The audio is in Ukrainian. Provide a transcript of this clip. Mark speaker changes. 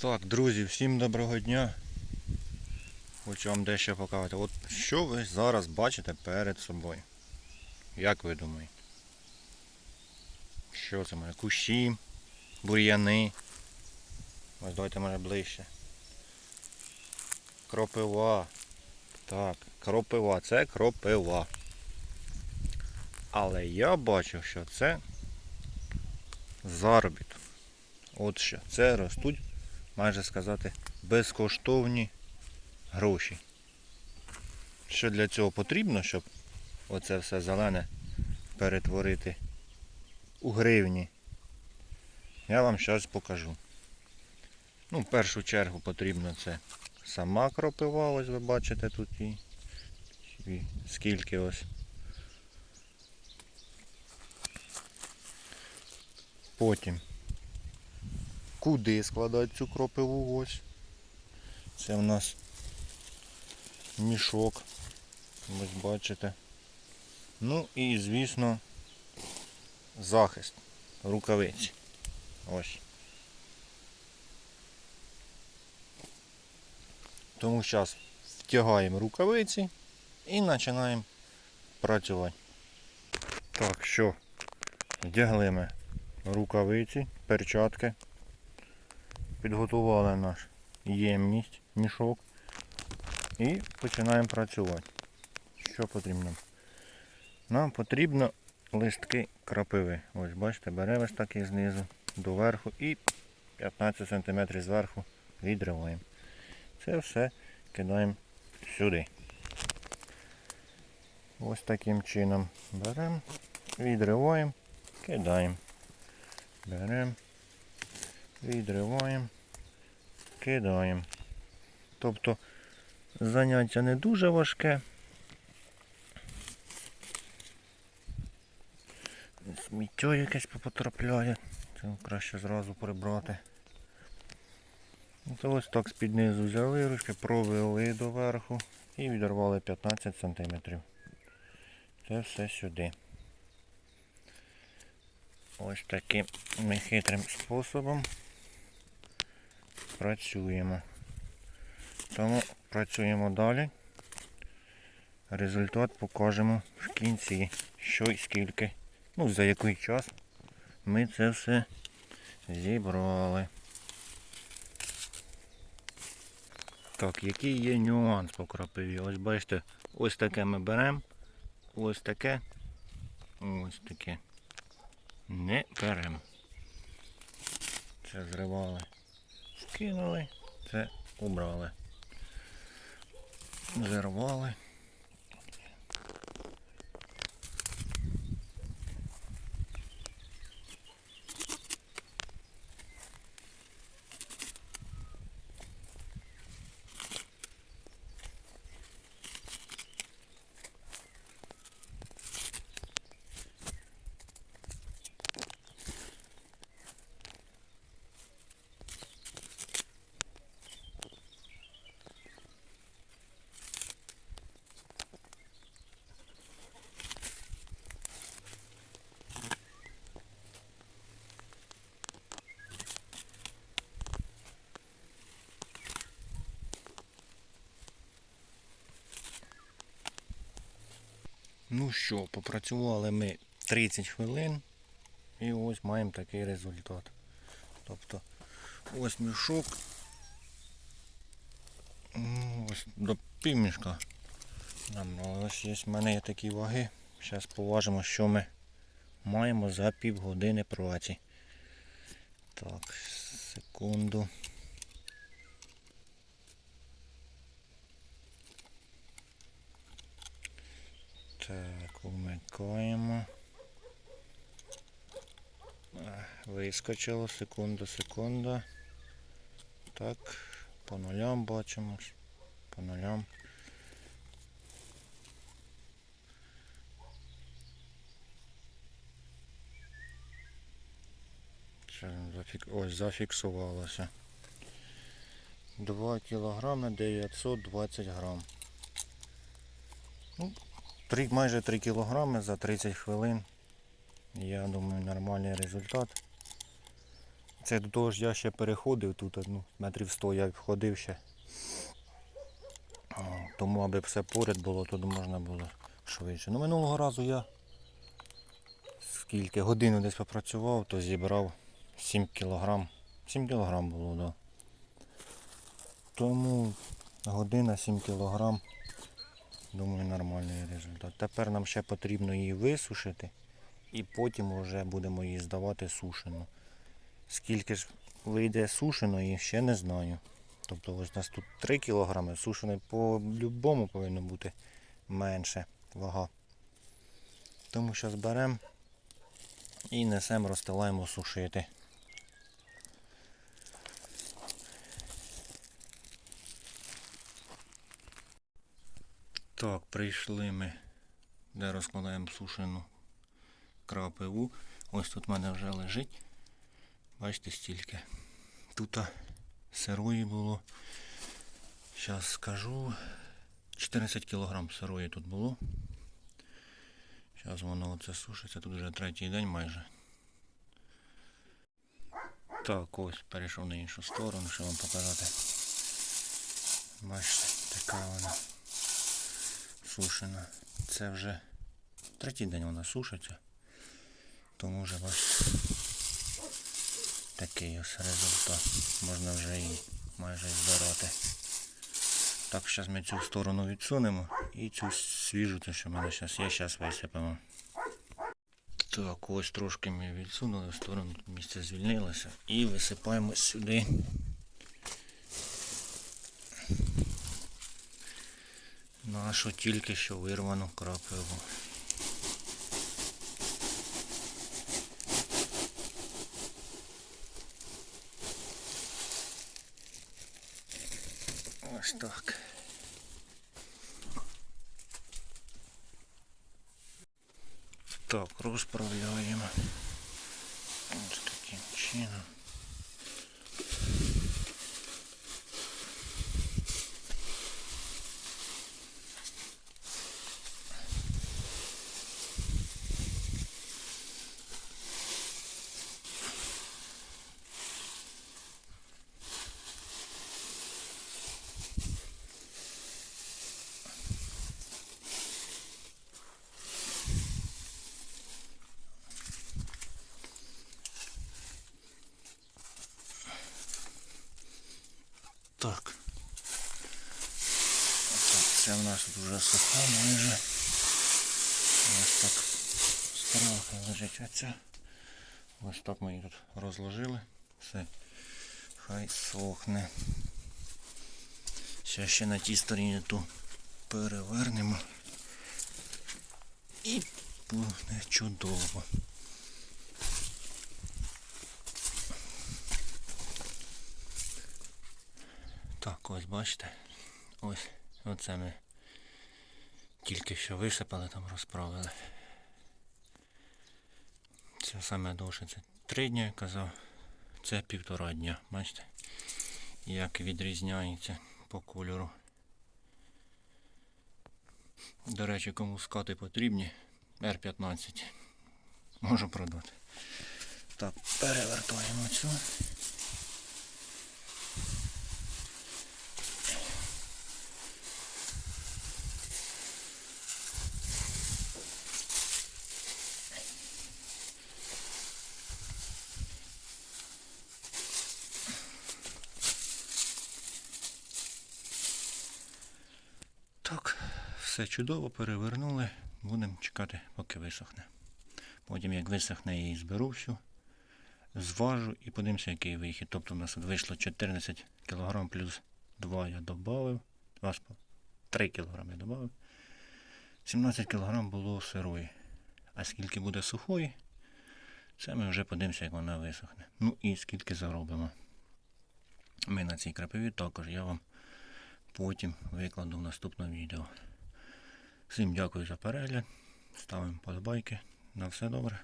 Speaker 1: Так, друзі, всім доброго дня. Хочу вам дещо показати. От що ви зараз бачите перед собою? Як ви думаєте? Що це може? Кущі, бур'яни. Ось давайте може ближче. Кропива. Так, кропива, це кропива. Але я бачу, що це заробіток. От що, це ростуть майже сказати, безкоштовні гроші. Що для цього потрібно, щоб оце все зелене перетворити у гривні, я вам зараз покажу. Ну, в першу чергу потрібно це сама кропива, ось ви бачите тут і, і скільки ось. Потім куди складати цю кропиву ось. Це в нас мішок. Ось бачите. Ну і звісно захист рукавиці. Ось. Тому зараз втягаємо рукавиці і починаємо працювати. Так, що, вдягли ми рукавиці, перчатки підготували наш ємність, мішок і починаємо працювати. Що потрібно? Нам потрібно листки крапиви. Ось бачите, беремо ось такий знизу до верху і 15 см зверху відриваємо. Це все кидаємо сюди. Ось таким чином беремо, відриваємо, кидаємо. Беремо відриваємо, кидаємо. Тобто заняття не дуже важке. Сміття якесь потрапляє. Це краще зразу прибрати. То ось так з-під низу взяли ручки, провели доверху і відірвали 15 см. Це все сюди. Ось таким нехитрим способом працюємо. Тому працюємо далі. Результат покажемо в кінці, що і скільки, ну за який час ми це все зібрали. Так, який є нюанс по крапиві? Ось бачите, ось таке ми беремо, ось таке, ось таке. Не беремо. Це зривали. Скинули, це убрали. Зірвали. Ну що, попрацювали ми 30 хвилин і ось маємо такий результат. Тобто ось мішок. Ну, Ось до півмішка. Ну, Ось є в мене є такі ваги. Зараз поважимо, що ми маємо за півгодини праці. Так, секунду. Так, вмикаємо. Е, Вискочило, секунду, секунду. Так, по нулям бачимо. По нулям. Ось зафіксувалося. 2 кілограми 920 грам. Ну, Три, майже 3 кілограми за 30 хвилин. Я думаю, нормальний результат. Це до того ж я ще переходив тут, ну, метрів 100 я ходив ще. Тому аби все поряд було, то можна було швидше. Ну минулого разу я скільки годину десь попрацював, то зібрав 7 кілограм. 7 кілограм було, так. Да. Тому година 7 кілограм. Думаю, нормальний результат. Тепер нам ще потрібно її висушити і потім вже будемо її здавати сушену. Скільки ж вийде сушеної, ще не знаю. Тобто ось у нас тут 3 кг, сушеної по-любому повинно бути менше вага. Тому зараз беремо і несемо, розстилаємо сушити. Так, прийшли ми, де розкладаємо сушену крапиву. Ось тут в мене вже лежить. Бачите стільки. Тут сирої було. Зараз скажу. 14 кг сирої тут було. Зараз воно оце сушиться. Тут вже третій день майже. Так, ось перейшов на іншу сторону, щоб вам показати. Бачите, така вона сушена. Це вже третій день вона сушиться. Тому вже бачите. Такий ось результат. Можна вже її майже збирати. Так, зараз ми цю сторону відсунемо і цю свіжу, те, що в мене зараз є, зараз висипемо. Так, ось трошки ми відсунули в сторону, місце звільнилося і висипаємо сюди. Нашу тільки що вирвану крапиву. Ось так. Так, розправляємо. Ось таким чином. Так. Отак, це в нас тут вже сухо майже. Ось так страха лежить оця. Ось так ми її тут розложили. Все. Хай сохне. Ще ще на тій стороні ту перевернемо. І буде чудово. Так, ось бачите. Ось оце ми тільки що висипали, там розправили. Це саме довше, це три дні, я казав. Це півтора дня, бачите? Як відрізняється по кольору. До речі, кому скати потрібні, R15 можу продати. Так, перевертаємо цю. Так, все чудово, перевернули. Будемо чекати, поки висохне. Потім, як висохне, я її зберу всю, зважу і подивимося, який вихід. Тобто у нас вийшло 14 кг плюс 2 я додав. 3 кг я додав. 17 кг було сирої. А скільки буде сухої, це ми вже подивимося, як вона висохне. Ну і скільки заробимо. Ми на цій крапиві також я вам потім викладу в наступному відео. Всім дякую за перегляд. Ставимо подобайки. На все добре.